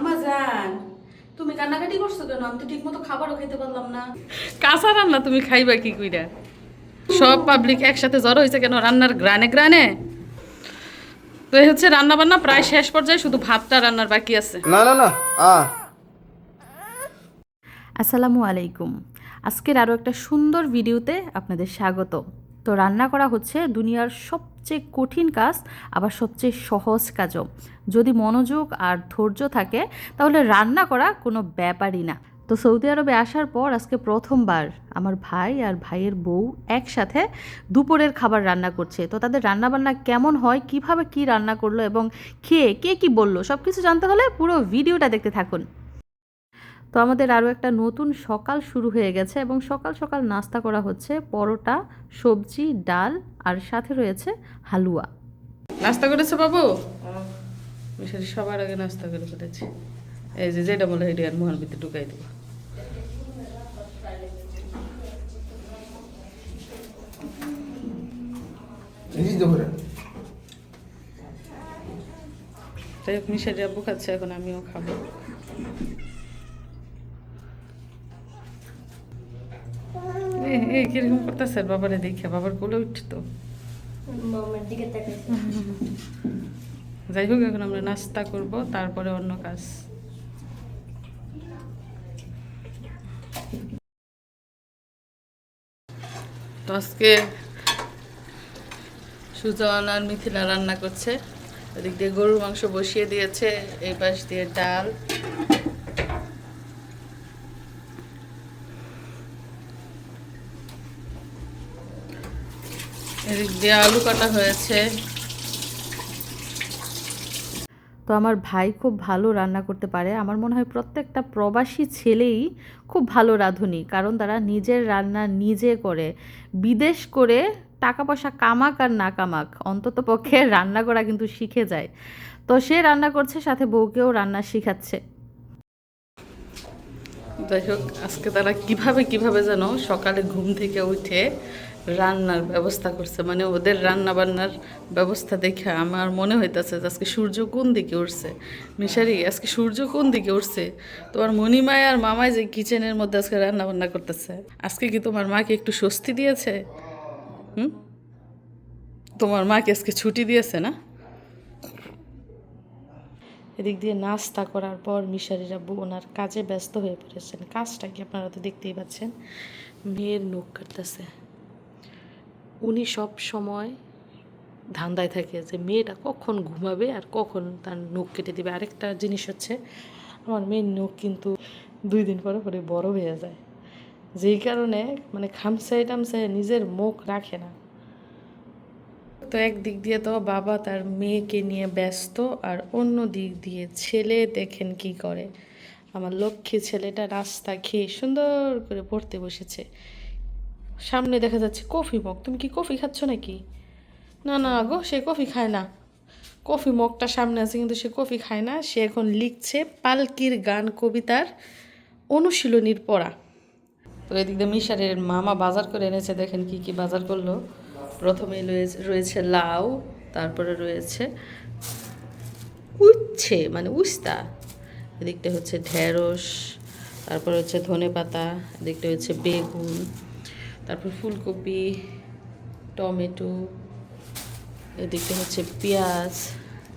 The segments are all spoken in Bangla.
আম্মা যান তুমি কান্নাকাটি করছ কেন? আমি তো ঠিক মতো খাবারও খেতে পারলাম না। কাঁচা রান্না তুমি খাইবা কি কইরা? সব পাবলিক একসাথে জড়ো হয়েছে কেন? রান্নার গ্রানে গ্রানে? তো এই হচ্ছে রান্না বান্না প্রায় শেষ পর্যায়ে শুধু ভাতটা রান্নার বাকি আছে। না না না আ। আসসালামু আলাইকুম। আজকের আরও একটা সুন্দর ভিডিওতে আপনাদের স্বাগত তো রান্না করা হচ্ছে দুনিয়ার সবচেয়ে কঠিন কাজ, আবার সবচেয়ে সহজ কাজও। যদি মনোযোগ আর ধৈর্য থাকে, তাহলে রান্না করা কোনো ব্যাপারই না। তো সৌদি আরবে আসার পর আজকে প্রথমবার আমার ভাই আর ভাইয়ের বউ একসাথে দুপুরের খাবার রান্না করছে। তো তাদের রান্নাবান্না কেমন হয়, কীভাবে কি রান্না করল এবং খেয়ে কে কি বলল সব কিছু জানতে হলে পুরো ভিডিওটা দেখতে থাকুন। তো আমাদের আরও একটা নতুন সকাল শুরু হয়ে গেছে এবং সকাল সকাল নাস্তা করা হচ্ছে পরোটা সবজি ডাল আর সাথে রয়েছে হালুয়া। নাস্তা করেছ বাবু? মিশারি সবার আগে নাস্তা করে ফেলেছি। এই যে যেটা বলে এটি আর মোহন ভিতরে ঢুকাই দেবো। এই তাই হোক মিশারি আব্বু খাচ্ছে এখন আমিও খাব। এই- কীরকম করতেছে? বাবারে দেখে বাবার কোলে দিকে তাকাইছে। যাই হোক এখন আমরা নাস্তা করব তারপরে অন্য কাজ। তো আজকে সুজন আর মিথিলা রান্না করছে। এদিক দিয়ে গরুর মাংস বসিয়ে দিয়েছে এই পাশ দিয়ে ডাল। এদিক দিয়ে আলু কাটা হয়েছে। তো আমার ভাই খুব ভালো রান্না করতে পারে। আমার মনে হয় প্রত্যেকটা প্রবাসী ছেলেই খুব ভালো রাঁধুনি কারণ তারা নিজের রান্না নিজে করে। বিদেশ করে টাকা পয়সা কামাক আর না কামাক অন্তত পক্ষে রান্না করা কিন্তু শিখে যায়। তো সে রান্না করছে সাথে বউকেও রান্না শিখাচ্ছে। যাই হোক আজকে তারা কীভাবে কীভাবে যেন সকালে ঘুম থেকে উঠে রান্নার ব্যবস্থা করছে। মানে ওদের রান্না বান্নার ব্যবস্থা দেখে আমার মনে হইতেছে যে আজকে সূর্য কোন দিকে উঠছে? মিশারি, আজকে সূর্য কোন দিকে উঠছে? তোমার মণিমায় আর মামায় যে কিচেনের মধ্যে আজকে রান্না বান্না করতেছে, আজকে কি তোমার মাকে একটু স্বস্তি দিয়েছে? হুম? তোমার মাকে আজকে ছুটি দিয়েছে না? এদিক দিয়ে নাস্তা করার পর মিশারিরা আব্বু ওনার কাজে ব্যস্ত হয়ে পড়েছেন। কাজটা কি আপনারা তো দেখতেই পাচ্ছেন। মেয়ের নখ কাটতেছে। উনি সব সময় ধান্দায় থাকে যে মেয়েটা কখন ঘুমাবে আর কখন তার নখ কেটে দিবে। আরেকটা জিনিস হচ্ছে, আমার মেয়ের নখ কিন্তু দুই দিন পরে পরে বড় হয়ে যায়। যেই কারণে মানে খামসাই টামসাই নিজের মুখ রাখে না। তো এক দিক দিয়ে তো বাবা তার মেয়েকে নিয়ে ব্যস্ত আর অন্য দিক দিয়ে ছেলে দেখেন কি করে। আমার লক্ষ্মী ছেলেটা রাস্তা খেয়ে সুন্দর করে পড়তে বসেছে। সামনে দেখা যাচ্ছে কফি মগ। তুমি কি কফি খাচ্ছ নাকি? না না গো, সে কফি খায় না। কফি মগটা সামনে আছে, কিন্তু সে কফি খায় না। সে এখন লিখছে পালকির গান কবিতার অনুশীলনীর পড়া। তো এদিক দিয়ে মিশারের মামা বাজার করে এনেছে, দেখেন কি কি বাজার করল। প্রথমে রয়েছে রয়েছে লাউ, তারপরে রয়েছে উচ্ছে মানে উস্তা। এদিকটা হচ্ছে ঢেঁড়স, তারপরে হচ্ছে ধনে পাতা এদিকটা হচ্ছে বেগুন। তারপর ফুলকপি, টমেটো, এদিকটা হচ্ছে পেঁয়াজ,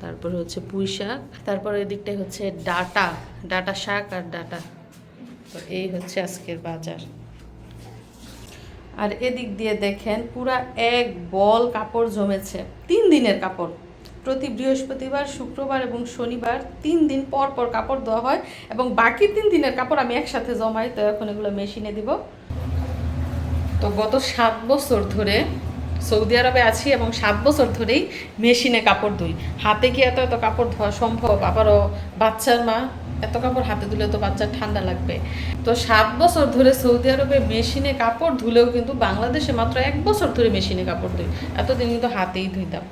তারপরে হচ্ছে পুঁই শাক, তারপর এদিকটা হচ্ছে ডাটা ডাটা শাক আর ডাটা। তো এই হচ্ছে আজকের বাজার। আর এদিক দিয়ে দেখেন, পুরা এক বল কাপড় জমেছে, তিন দিনের কাপড়। প্রতি বৃহস্পতিবার, শুক্রবার এবং শনিবার তিন দিন পর পর কাপড় দেওয়া হয় এবং বাকি তিন দিনের কাপড় আমি একসাথে জমাই, তো এখন এগুলো মেশিনে দিব। তো গত সাত বছর ধরে সৌদি আরবে আছি এবং সাত বছর ধরেই মেশিনে কাপড় ধুই। হাতে কি এত এত কাপড় ধোয়া সম্ভব? আবারও বাচ্চার মা এত কাপড় হাতে ধুলে তো বাচ্চার ঠান্ডা লাগবে। তো সাত বছর ধরে সৌদি আরবে মেশিনে কাপড় ধুলেও কিন্তু বাংলাদেশে মাত্র এক বছর ধরে মেশিনে কাপড় ধুই। এতদিন কিন্তু হাতেই ধুইতাম।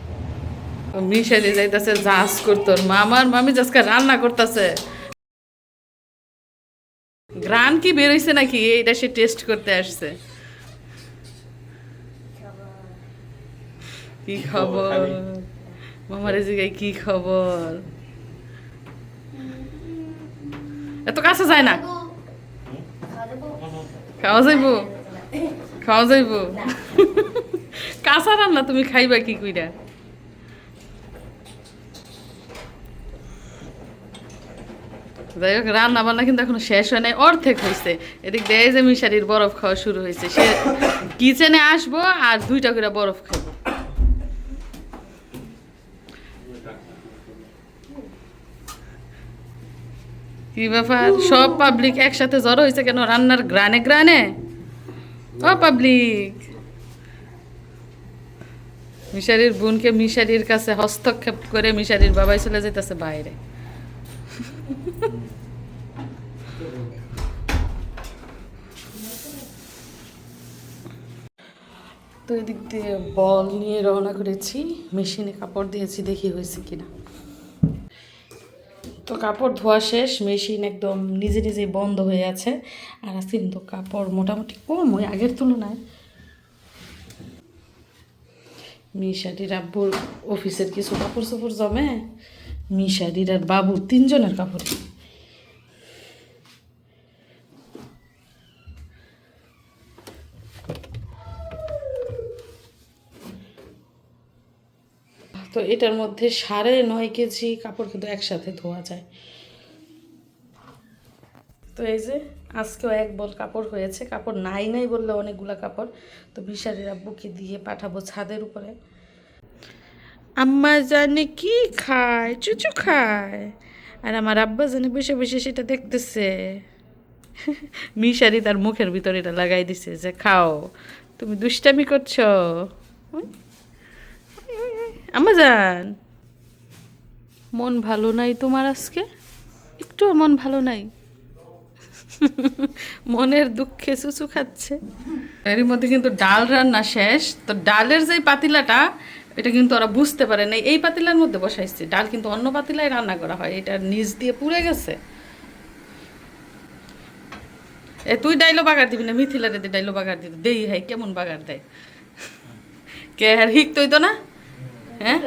মিশাইতে যাইতেছে জাজ করতো মামার মামি জাজকে রান্না করতেছে। গ্রান কি বেরোইছে নাকি? এইটা সে টেস্ট করতে আসছে। কি খবর? মামার জায়গায় কি খবর? এত কাছে যায় না। খাওয়া যাইব? খাওয়া যাইব? কাঁচা রান্না তুমি খাইবা কি কইরা? যাই হোক রান্না বান্না কিন্তু এখনও শেষ হয় নাই অর্ধেক হয়েছে এদিক দিয়ে যে মিশারির বরফ খাওয়া শুরু হয়েছে সে কিচেনে আসব আর দুইটা করে বরফ খাব। ব্যাপার? সব পাবলিক একসাথে জড়ো হয়েছে কেন? রান্নার গ্রানে গ্রানে? পাবলিক মিশারির বোনকে মিশারির কাছে হস্তক্ষেপ করে মিশারির বাবাই চলে যেতেছে বাইরে। তো এদিক দিয়ে বল নিয়ে রওনা করেছি। মেশিনে কাপড় দিয়েছি, দেখি হয়েছে কিনা। তো কাপড় ধোয়া শেষ, মেশিন একদম নিজে নিজেই বন্ধ হয়ে আছে। আর আজকে তো কাপড় মোটামুটি কম, ওই আগের তুলনায়। মিশারির আব্বুর অফিসের কিছু কাপড় চোপড় জমে মিশারির আর বাবুর তিনজনের কাপড়। তো এটার মধ্যে সাড়ে নয় কেজি কাপড় কিন্তু একসাথে ধোয়া যায়। তো এই যে আজকেও এক বল কাপড় হয়েছে। কাপড় নাই নাই বললে অনেকগুলা কাপড়। তো বিশারের বুকে দিয়ে পাঠাবো ছাদের উপরে। আম্মা জানে কি খায়? চুচু খায়। আর আমার আব্বা জানে বসে বসে সেটা দেখতেছে। মিশারি তার মুখের ভিতরে এটা লাগাই দিছে যে, খাও। তুমি দুষ্টামি করছ। যান মন ভালো নাই তোমার আজকে? একটু মন ভালো নাই। মনের দুঃখে চুচু খাচ্ছে। এর মধ্যে কিন্তু ডাল রান্না শেষ। তো ডালের যে পাতিলাটা এটা কিন্তু ওরা বুঝতে পারে না এই পাতিলার মধ্যে বসাইছে। ডাল কিন্তু অন্য পাতিলায় রান্না করা হয়। এটা নিচ দিয়ে পুড়ে গেছে। এ তুই ডাইলো বাগার দিবি না? মিথিলারে দিয়ে ডাইলো বাগার দিবি। দেই হাই কেমন বাগার দেয়? কে আর হিক তুই তো না? হ্যাঁ?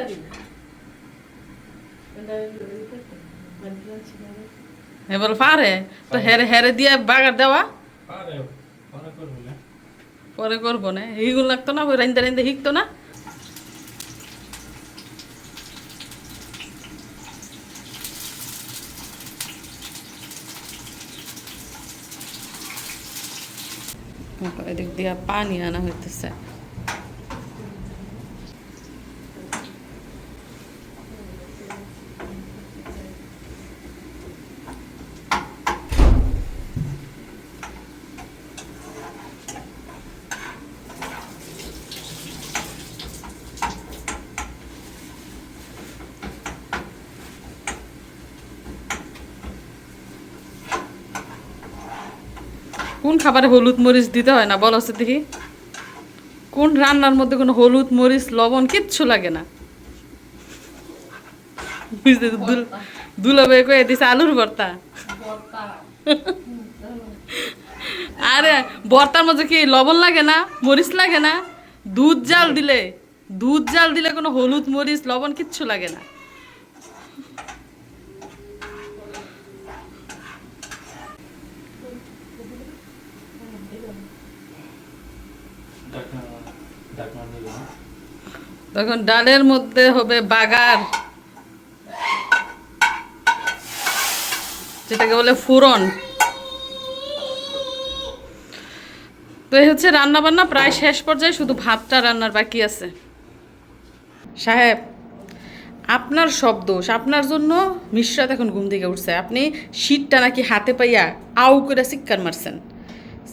হ্যাঁ পারে। তো হেরে হেরে দিয়ে বাগার দেওয়া? পরে করব না। হিগুন লাগতো না ওই রাইন্দা রাইন্দা হিকতো না? এদিক দিয়া পানি আনা হইতেছে। কোন খাবারে হলুদ মরিচ দিতে হয় না? বলো দেখি। কোন রান্নার মধ্যে কোনো হলুদ মরিচ, লবণ কিচ্ছু লাগে না? বুঝতে দুলাবে কয়ে দিছে আলুর ভর্তা। আরে, ভর্তার মধ্যে কি লবণ লাগে না? মরিচ লাগে না? দুধ জাল দিলে দুধ জাল দিলে কোনো হলুদ মরিচ, লবণ কিচ্ছু লাগে না। তখন ডালের মধ্যে হবে বাগার, যেটাকে বলে ফুরন। তো এই হচ্ছে রান্না বান্না প্রায় শেষ পর্যায়ে শুধু ভাতটা রান্নার বাকি আছে। সাহেব, আপনার সব দোষ। আপনার জন্য মিশ্রাত এখন ঘুম থেকে উঠছে। আপনি শীতটা নাকি হাতে পাইয়া আউ করে চিৎকার মারছেন।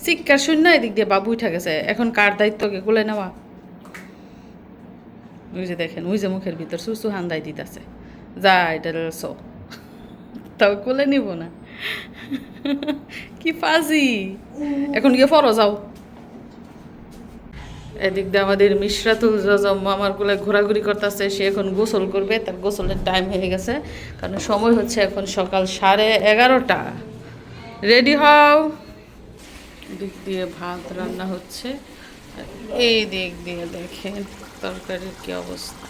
চিৎকার শূন্য এদিক দিয়ে বাবু উঠে এখন কার দায়িত্বকে গুলে নেওয়া? ওই যে দেখেন, ওই যে মুখের ভিতর সুসু হান্দাই দিতেছে। যা, এটা সো। তাও কোলে নিব না। কি পাজি এখন গিয়ে ফরো, যাও। এদিক দিয়ে আমাদের মিশরাতুল জজম আমার কোলে ঘোরাঘুরি করতেছে, সে এখন গোসল করবে, তার গোসলের টাইম হয়ে গেছে, কারণ সময় হচ্ছে এখন সকাল সাড়ে এগারোটা। রেডি হও। দিক দিয়ে ভাত রান্না হচ্ছে। এই দিক দিয়ে দেখেন। তরকারির কি অবস্থা?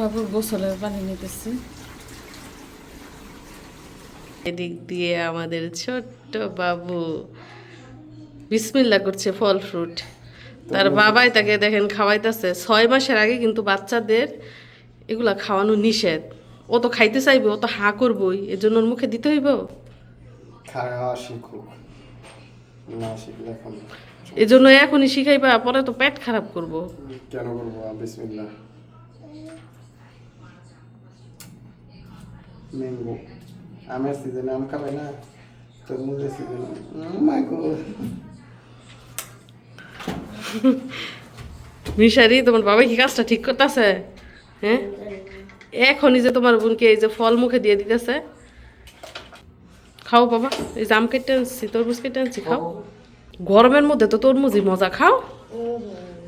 বাবুর পানি এদিক দিয়ে আমাদের ছোট্ট বাবু বিসমিল্লা করছে ফল ফ্রুট। তার বাবাই তাকে দেখেন খাওয়াইতেছে। ছয় মাসের আগে কিন্তু বাচ্চাদের এগুলা খাওয়ানো নিষেধ। ও তো খাইতে চাইবে ও তো হা করবই এর জন্য ওর মুখে দিতে হইব? খাওয়া শিখুক। না শিখলে এখন এই জন্য এখনই শিখাইবা পরে তো পেট খারাপ করব। কেন করব? ম্যাঙ্গো। আমের সিজনে আম খাবে না? তরমুজের সিজনে মিশারি তোমার বাবা কি কাজটা ঠিক করতেছে? হ্যাঁ? এখনই যে তোমার বোনকে এই যে ফল মুখে দিয়ে দিতেছে। খাও বাবা এই জাম কেটে আনছি তরমুজ কেটে আনছি খাও। গরমের মধ্যে তো তরমুজই মজা খাও।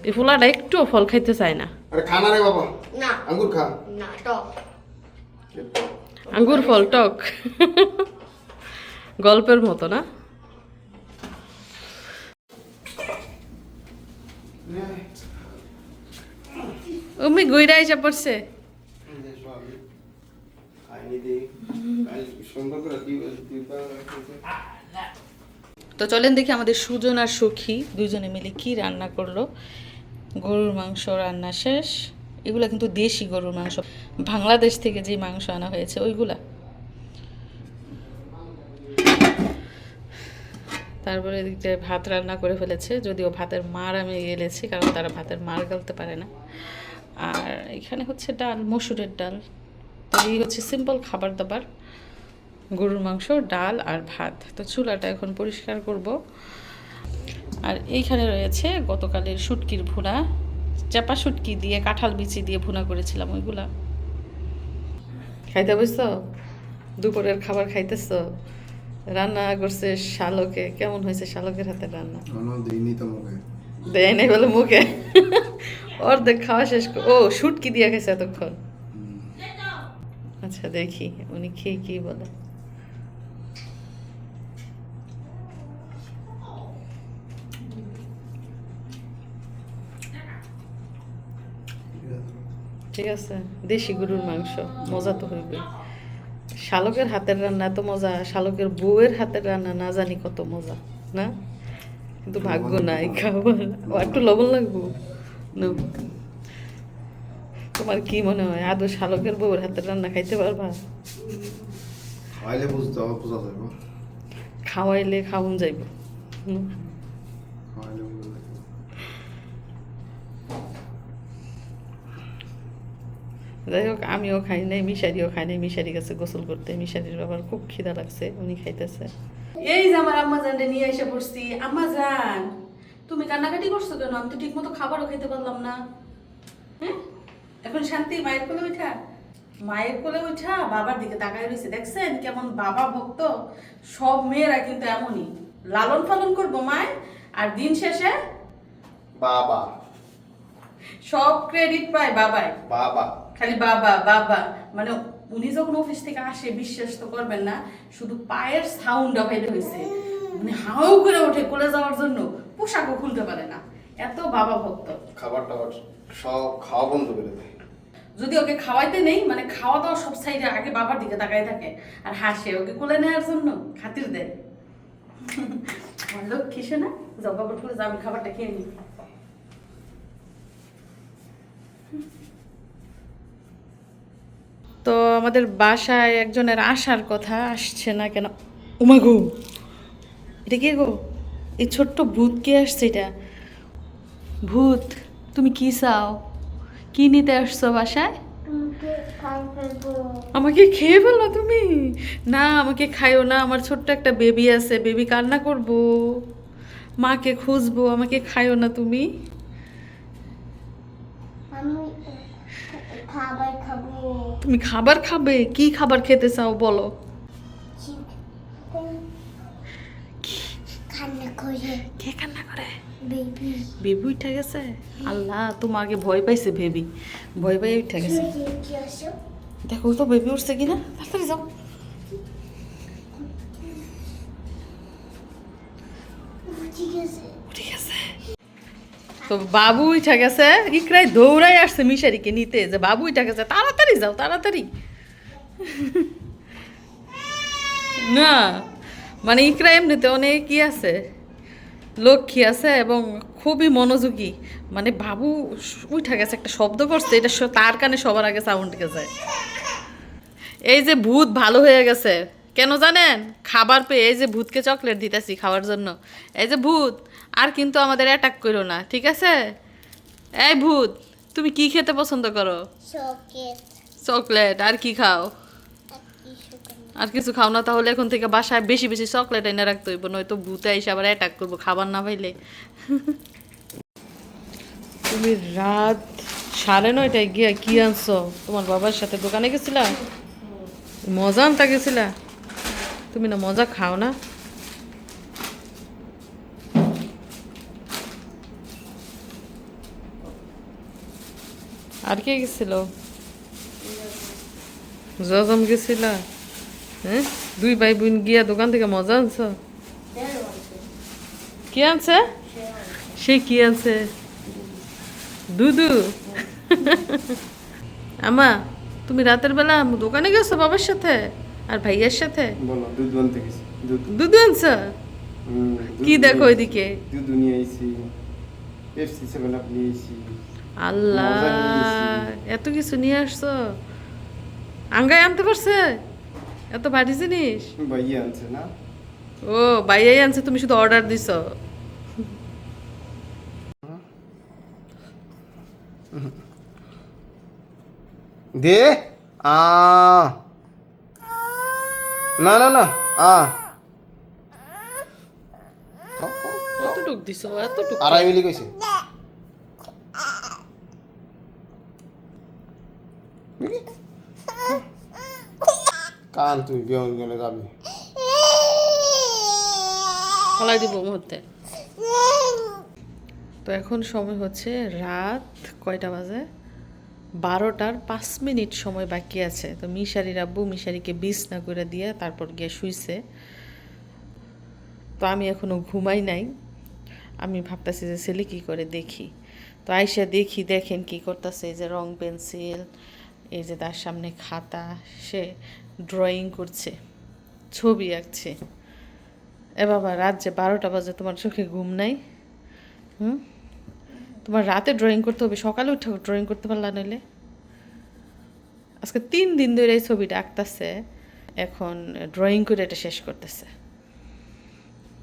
এই ফুলাটা একটুও ফল খাইতে চায় না। আরে খানা রে বাবা। না। আঙ্গুর খা। না টক। আঙ্গুর ফল টক। গল্পের মতো না? উমি গুইরা এসে পড়ছে খাইনি দে সুন্দর করে দিবে দিবা তো চলেন দেখি আমাদের সুজন আর সখী দুজনে মিলে কি রান্না করল। গরুর মাংস রান্না শেষ। এগুলা কিন্তু দেশি গরুর মাংস। বাংলাদেশ থেকে যে মাংস আনা হয়েছে, ওইগুলা। তারপরে এদিকটা ভাত রান্না করে ফেলেছে, যদিও ভাতের মার আমি গেলেছি, কারণ তারা ভাতের মার গালতে পারে না। আর এখানে হচ্ছে ডাল, মসুরের ডাল। এই হচ্ছে সিম্পল খাবার দাবার গরুর মাংস ডাল আর ভাত। তো চুলাটা এখন পরিষ্কার করব। আর এইখানে রয়েছে গতকালের শুটকির ভুনা। চাপা শুটকি দিয়ে কাঁঠাল বিচি দিয়ে ভুনা করেছিলাম ওইগুলা। খাইতে বুঝছ দুপুরের খাবার খাইতেছ? রান্না করছে শালকে। কেমন হয়েছে শালকের হাতে রান্না? দেয় নাই বলে মুখে। অর্ধেক খাওয়া শেষ ও শুটকি দিয়ে গেছে এতক্ষণ। আচ্ছা দেখি উনি খেয়ে কি বলে। ঠিক আছে, দেশি গরুর মাংস, মজা তো হইবে। শালকের হাতের রান্না এত মজা, শালকের বউয়ের হাতের রান্না না জানি কত মজা, না? কিন্তু ভাগ্য নাই, খাবার। একটু লবণ লাগবো? নাও। তোমার কি মনে হয়? আদৌ শালকের বউয়ের হাতের রান্না খাইতে পারবা? খাইলে বুঝতে হবে বোঝা যাবে খাওয়াইলে খাওন যাইব। যাই হোক আমিও খাই নাই মিশারিও খাই নাই। মিশারি গেছে গোসল করতে। মিশারির বাবার খুব খিদা লাগছে উনি খাইতেছে। এই যে আমার আম্মা জানটা নিয়ে এসে পড়ছি। আম্মা জান তুমি কান্নাকাটি করছ কেন? আমি তো ঠিক মতো খাবারও খেতে পারলাম না। হ্যাঁ? এখন শান্তি মায়ের কোলে উঠা? মায়ের কোলে উঠা বাবার দিকে তাকায় রয়েছে। দেখছেন কেমন বাবা ভক্ত? সব মেয়েরা কিন্তু এমনই। লালন পালন করব মায় আর দিন শেষে? বাবা। সব ক্রেডিট পায় বাবাই বাবা। খালি বাবা বাবা। মানে উনি যখন অফিস থেকে আসে বিশ্বাস তো করবেন না শুধু পায়ের সাউন্ড পাইতে হয়েছে মানে হাউ করে ওঠে কোলে যাওয়ার জন্য। পোশাকও খুলতে পারে না। এত বাবা ভক্ত। খাবার টাবার সব খাওয়া বন্ধ করে দেয়। যদি ওকে খাওয়াইতে নেই মানে খাওয়া দাওয়া সব সাইডে আগে বাবার দিকে তাকায় থাকে। আর হাসে ওকে কোলে নেওয়ার জন্য খাতির দেয়। লক্ষ্মী না? যাও বাবার কোলে যাও খাবারটা খেয়ে নিই। তো আমাদের বাসায় একজনের আসার কথা আসছে না কেন? উমা গো, এটা কে গো? এই ছোট্ট ভূত কে আসছে এটা? ভূত, তুমি কি চাও? কি নিতে আসছো বাসায়? আমাকে খেয়ে ফেলল তুমি। না আমাকে খাইও না আমার ছোট্ট একটা বেবি আছে বেবি কান্না করব। মাকে খুঁজবো আমাকে খাইও না তুমি। তুমি খাবার খাবে? কি খাবার খেতে চাও বলো খান্না করে কে কান্না করে বেবি উঠে গেছে? আল্লাহ তোমাকে ভয় পাইছে বেবি ভয় পাই উঠে গেছে। দেখো তো বেবি উঠছে কিনা? তাড়াতাড়ি যাও। তো বাবু উঠা গেছে ইকরাই দৌড়াই আসছে মিশারিকে নিতে। যে বাবু উঠা গেছে তাড়াতাড়ি যাও তাড়াতাড়ি। না মানে ইকরা এমনিতে অনেক কি আছে। লক্ষ্মী আছে এবং খুবই মনোযোগী। মানে বাবু উঠা গেছে একটা শব্দ করছে এটা তার কানে সবার আগে সাউন্ড গেছে এই যে ভূত ভালো হয়ে গেছে। কেন জানেন? খাবার পেয়ে এই যে ভূতকে চকলেট দিতেছি খাওয়ার জন্য। এই যে ভূত আর কিন্তু আমাদের অ্যাটাক করো না ঠিক আছে? এই ভূত তুমি কি খেতে পছন্দ করো? চকলেট আর কি খাও? আর কিছু খাও না, তাহলে এখন থেকে বাসায় বেশি বেশি চকলেট এনে রাখতে হইব, নয়তো ভূতে এসে আবার অ্যাটাক করব, খাবার না পাইলে। তুমি রাত সাড়ে নয়টায় গিয়া কি আনছো? তোমার বাবার সাথে দোকানে গেছিলা? মজা আনতে গেছিলা? তুমি না মজা খাও না? আর কে গেছিল? জজম গেছিলা? হ্যাঁ? দুই ভাই বোন গিয়া দোকান থেকে মজা আনছো? কি আনছে? সে কি আনছে? দুদু। আমা তুমি রাতের বেলা দোকানে গেছো বাবার সাথে? আর ভাইয়ের সাথে? দুধ আনছো? কি দেখো ওইদিকে দুধ নিয়ে আইছি। পেপসি সেভেন আপ নিয়ে আইছি। আল্লাহ এত কিছু নিয়ে আসছো? আঙ্গাই আনতে পারছে? এত ভারী জিনিস? ভাইয়া আনছে না। ও বাইয়াই আনছে তুমি শুধু অর্ডার দিছো। দে আ। না না না আ। কতটুক দিছো? এতটুক আড়াই মিলি কইছে। কান তুই বিয়ন গেলে যাবি। ফলাই দিব মুহূর্তে। তো এখন সময় হচ্ছে রাত কয়টা বাজে? বারোটার পাঁচ মিনিট সময় বাকি আছে। তো মিশারির আব্বু মিশারিকে বিছনা করে দিয়ে তারপর গিয়ে শুইছে। তো আমি এখনও ঘুমাই নাই। আমি ভাবতেছি যে ছেলে কী করে দেখি। তো আইসা দেখি, দেখেন কি করতেছে। এই যে রং পেন্সিল, এই যে তার সামনে খাতা, সে ড্রয়িং করছে, ছবি আঁকছে। এ বাবা, রাত যে বারোটা বাজে, তোমার চোখে ঘুম নাই? হুম? তোমার রাতে ড্রয়িং করতে হবে, সকালে উঠে ড্রয়িং করতে পারলা নইলে? আজকে তিন দিন ধরে এই ছবিটা আঁকতেছে, এখন ড্রয়িং করে এটা শেষ করতেছে।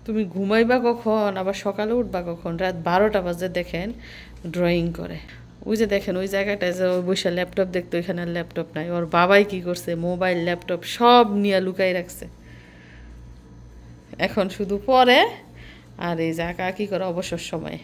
তুমি ঘুমাইবা কখন, আবার সকালে উঠবা কখন? রাত বারোটা বাজে দেখেন ড্রয়িং করে। ওই যে দেখেন, ওই জায়গাটায় যে ওই বসে ল্যাপটপ দেখতো ওইখানে ল্যাপটপ নাই। ওর বাবাই কি করছে? মোবাইল ল্যাপটপ সব নিয়ে লুকাই রাখছে। এখন শুধু পরে, আর এই জায়গা কি করে অবসর সময়ে?